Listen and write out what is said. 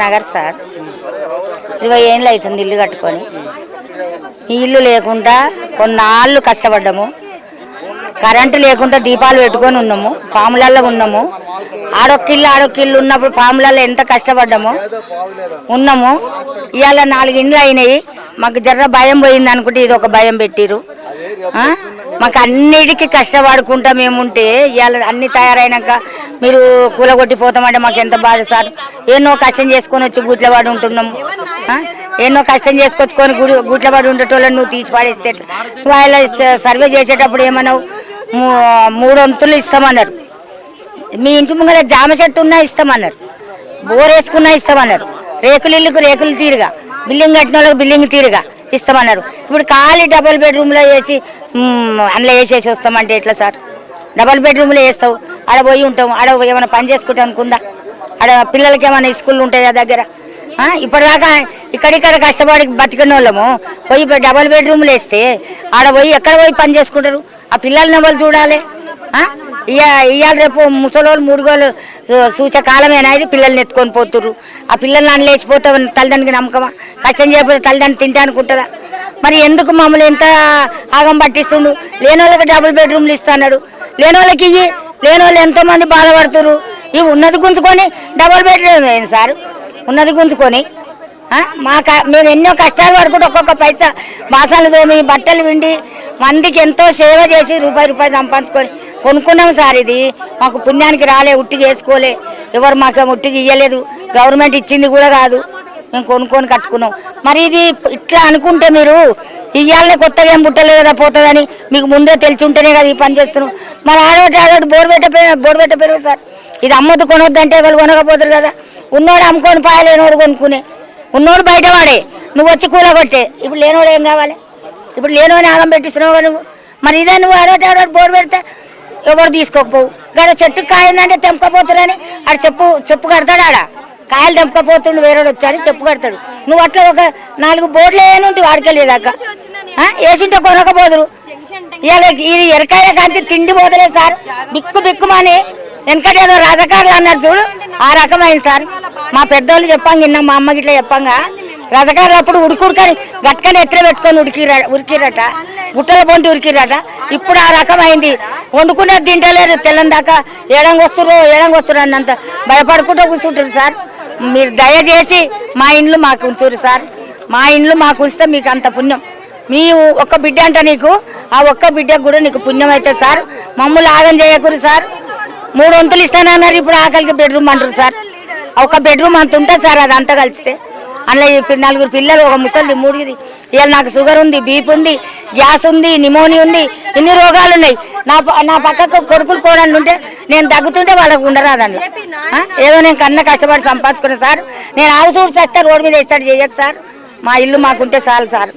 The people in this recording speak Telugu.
నగర్ సార్. ఇరవై ఏళ్ళు అవుతుంది ఇల్లు కట్టుకొని. ఈ ఇల్లు లేకుండా కొన్నాళ్ళు కష్టపడ్డాము. కరెంటు లేకుండా దీపాలు పెట్టుకొని ఉన్నాము. పాములల్లో ఉన్నాము. ఆడొక్క ఇల్లు ఆడొక్క ఇల్లు ఉన్నప్పుడు పాములల్లో ఎంత కష్టపడ్డాము. ఉన్నాము. ఇవాళ నాలుగు ఇండ్లు అయినాయి. మాకు జర్ర భయం పోయింది అనుకుంటే ఇది ఒక భయం పెట్టిరు మాకు అన్నిటికీ కష్టపడుకుంటా మేము ఉంటే ఇవాళ అన్ని తయారైనాక మీరు కూలగొట్టిపోతామంటే మాకు ఎంత బాధ సార్? ఎన్నో కష్టం చేసుకొని వచ్చి గుట్ల పడి ఉంటున్నాము ఎన్నో కష్టం చేసుకొచ్చుకొని గుడి గుట్ల పడి ఉండేటోళ్ళని నువ్వు తీసి పాడేస్తే వాళ్ళ సర్వే చేసేటప్పుడు ఏమన్నావు? మూ- మూడు వంతులు ఇస్తామన్నారు. మీ ఇంటి ముంగర జామ చెట్టు ఉన్నా ఇస్తామన్నారు. బోర్ వేసుకున్నా ఇస్తామన్నారు. రేకులు ఇల్లుకు రేకులు తీరుగా. బిల్డింగ్ కట్టిన వాళ్ళకి బిల్డింగ్ తీరుగా. ఇస్తామన్నారు. ఇప్పుడు ఖాళీ డబుల్ బెడ్రూమ్లో వేసి అందులో వేసేసి వస్తామంటే ఎట్లా సార్? డబుల్ బెడ్రూమ్లో వేస్తావు ఆడ పోయి ఉంటాం ఆడ ఏమైనా పని చేసుకుంటాం అనుకుందా? ఆడ పిల్లలకి ఏమైనా స్కూల్ ఉంటాయా దగ్గర? ఇప్పటిదాకా ఇక్కడిక్కడ కష్టపడి బతికిన వాళ్ళము పోయి డబల్ బెడ్రూమ్లు వేస్తే ఆడ పోయి ఎక్కడ పోయి పని చేసుకుంటారు? ఆ పిల్లల్ని ఎవరు చూడాలి? ఇవాళ రేపు ముసలోళ్ళు మూడుగోలు సూచే కాలమేనా ఇది? పిల్లల్ని ఎత్తుకొని పోతుర్రు. ఆ పిల్లల్ని అని లేచిపోతే తల్లిదండ్రికి నమ్మకమా? కష్టం చేయకపోతే తల్లిదండ్రి తింటా అనుకుంటుందా? మరి ఎందుకు మమ్మల్ని ఎంత ఆగం పట్టిస్తుండు? లేని వాళ్ళకి డబుల్ బెడ్రూమ్లు ఇస్తున్నాడు లేని వాళ్ళకి ఇవి లేని వాళ్ళు ఎంతోమంది బాధపడుతురు బాధపడుతుర్రు. ఇవి ఉన్నది గుంజుకొని డబుల్ బెడ్రూమ్ ఏంది సార్? ఉన్నది గుంజుకొని మా మేము ఎన్నో కష్టాలు పడుకుంటే ఒక్కొక్క పైసా బాసాలు తోమి బట్టలు విండి మందికి ఎంతో సేవ చేసి రూపాయి రూపాయి సంపాదించుకొని కొనుక్కున్నాం సార్ ఇది. మాకు పుణ్యానికి రాలే ఉట్టికి వేసుకోలే. ఎవరు మాకు ఉట్టికి ఇవ్వలేదు గవర్నమెంట్ ఇచ్చింది కూడా కాదు. మేము కొనుక్కొని కట్టుకున్నాం. మరి ఇది ఇట్లా అనుకుంటే మీరు ఇయ్యాలనే కొత్తగా ఏం పుట్టలేదు కదా పోతుందని మీకు ముందే తెలిసి ఉంటేనే కదా ఈ పని చేస్తున్నాం. మరి ఆడోటి ఆడోటి బోర్ పెట్ట బోర్ పెట్ట పెరుగు సార్. ఇది అమ్మొద్దు కొనొద్దంటే వాళ్ళు కొనకపోతారు కదా. ఉన్నోడు అమ్ముకొని పాయలేనోడు కొనుక్కునే. ఉన్నోడు బయటవాడే. నువ్వు వచ్చి కూలగొట్టే. ఇప్పుడు లేనోడు ఏం కావాలి? ఇప్పుడు లేనోని ఆగం పెట్టిస్తున్నావు నువ్వు. మరి ఇదే నువ్వు ఆడోటి బోర్ బోర్డు పెడితే ఎవరు తీసుకోకపోవు. గడ చెట్టు కాయిందంటే తెంపకపోతురని ఆడ చెప్పు చెప్పు కడతాడు ఆడ. కాయలు తెంపకపోతుండు వేరేడు వచ్చాని చెప్పు కడతాడు. నువ్వు అట్లా ఒక నాలుగు బోర్డులు ఏనుంటి వాడికెళ్ళేదాకా వేసింటే కొనకపోదురు. ఇవాళ ఇది ఎరకాయ కాంచి తిండి పోతలేదు సార్. బిక్కు బిక్కుమని వెనకటి ఏదో రాజకారులు అన్నారు చూడు. ఆ రకమైంది సార్. మా పెద్దోళ్ళు చెప్పంగా నిన్న మా అమ్మకి ఇట్లా చెప్పంగా. రజకారులు అప్పుడు ఉడుకుడుకని గట్కని ఎత్తున పెట్టుకొని ఉడికిర ఉరికిరట గుట్టల పొంటి ఉరికిరట ఇప్పుడు ఆ రకమైంది. వండుకునేది తింటలేదు. తెల్లని దాకా ఏడంగా వస్తురు ఏడంగా వస్తుర్రు అన్నంత భయపడుకుంటూ కూర్చుంటారు సార్. మీరు దయచేసి మా ఇండ్లు మాకు ఉంచురు సార్. మా ఇండ్లు మాకు ఉంచితే మీకు అంత పుణ్యం. మీ ఒక్క బిడ్డ అంట నీకు ఆ ఒక్క బిడ్డకు కూడా నీకు పుణ్యం అవుతుంది సార్. మమ్మల్ని ఆగం చేయకూరు సార్. మూడు వంతులు ఇస్తానన్నారు. ఇప్పుడు ఆకలికి బెడ్రూమ్ అంటారు సార్. ఒక బెడ్రూమ్ అంత ఉంటుంది సార్ అది అంతా కలిస్తే. అందులో నలుగురు పిల్లలు ఒక ముసలిది మూడుది. ఇవాళ నాకు షుగర్ ఉంది బీపీ ఉంది గ్యాస్ ఉంది నిమోనియా ఉంది ఇన్ని రోగాలు ఉన్నాయి నా ప- నా పక్కకు కొడుకులు కోడళ్ళు ఉంటే నేను తగ్గుతుంటే వాళ్ళకు ఉండరాదండి. ఏదో నేను కన్నా కష్టపడి సంపాదించుకున్నాను సార్. నేను ఆవుసూరు చేస్తే రోడ్డు మీద వేస్తాడు చేయకు సార్. మా ఇల్లు మాకుంటే చాలు సార్.